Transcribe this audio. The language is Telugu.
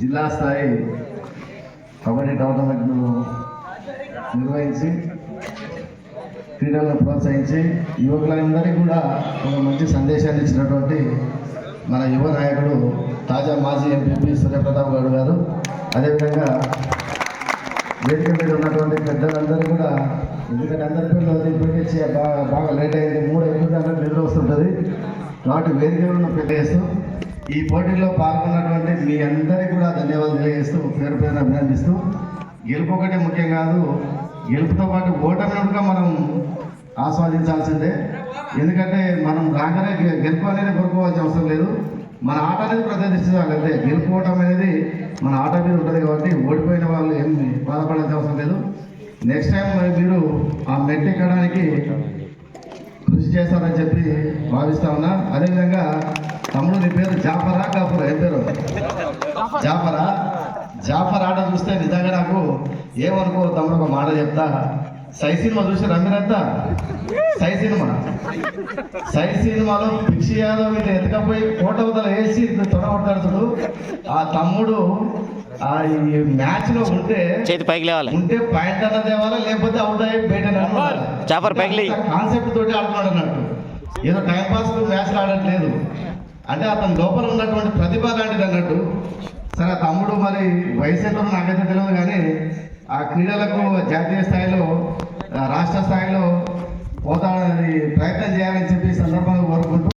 జిల్లా స్థాయి కబడ్డీ టోర్నమెంట్ను నిర్వహించి క్రీడలను ప్రోత్సహించి యువకులందరికీ కూడా ఒక మంచి సందేశాన్ని ఇచ్చినటువంటి మన యువ నాయకుడు తాజా మాజీ ఎంపీపీ సూర్యప్రతాప్ గౌడ్ గారు. అదేవిధంగా వేదిక మీద ఉన్నటువంటి పెద్దలందరూ కూడా ఎందుకంటే అందరి పిల్లలు ఇప్పటికే బాగా బాగా లేట్ అయింది మూడు అయిపోయింది అంటే నిద్ర వస్తుంటుంది. కాబట్టి వేదిక ఉన్న పెద్ద ఈ పోటీలో పాల్గొన్నటువంటి మీ అందరికీ కూడా ధన్యవాదాలు తెలియజేస్తూ పేరు పేరు అభినందిస్తూ గెలుపు ఒకటే ముఖ్యం కాదు గెలుపుతో పాటు ఓటమి కూడా మనం ఆస్వాదించాల్సిందే. ఎందుకంటే మనం రాగానే గె- గెలుపు అనేది కోరుకోవాల్సిన అవసరం లేదు. మన ఆట అనేది ప్రదర్శించాలి అంతే గెలుపుకోవటం అనేది మన ఆట మీద ఉంటుంది కాబట్టి ఓడిపోయిన వాళ్ళు ఏం బాధపడాల్సిన అవసరం లేదు. నెక్స్ట్ టైం మీరు ఆ మెట్ ఎక్కడానికి చేశారని చెప్పి భావిస్తా ఉన్నా. అదేవిధంగా తమ్ముడు నీ పేరు జాఫరా కాపురా ఏం పేరు? జాఫరా. జాఫర్ ఆట చూస్తే నిజంగా నాకు ఏమనుకో తమ్ముడు ఒక మాట చెప్తా. సై సినిమా చూసి రమ్మిరంతా? సై సినిమా. సై సినిమాలో పిచ్చి యాదవ్ ఇట్లా ఎతకపోయి కోటవతల వేసి తొడగొట్టాడు ఆ తమ్ముడు మ్యాచ్లో ఉంటే చేతి పైకి లేవాలి. ఉంటే పాయింట్ అన్న తేవాలా లేకపోతే అవుట్ అయ్యి బయట చాపర్ పైకి. కాన్సెప్ట్ తోటి ఆడుతున్నాడు అన్నట్టు ఏదో టైం పాస్ మ్యాచ్ ఆడట్లేదు అంటే అతని లోపల ఉన్నటువంటి ప్రతిభ లాంటిది అన్నట్టు. సరే ఆ తమ్ముడు మరి వయసు ఎంత నాకైతే తెలియదు కానీ ఆ క్రీడలకు జాతీయ స్థాయిలో రాష్ట్ర స్థాయిలో పోతాడని ప్రయత్నం చేయాలని చెప్పి ఈ సందర్భంగా కోరుకుంటూ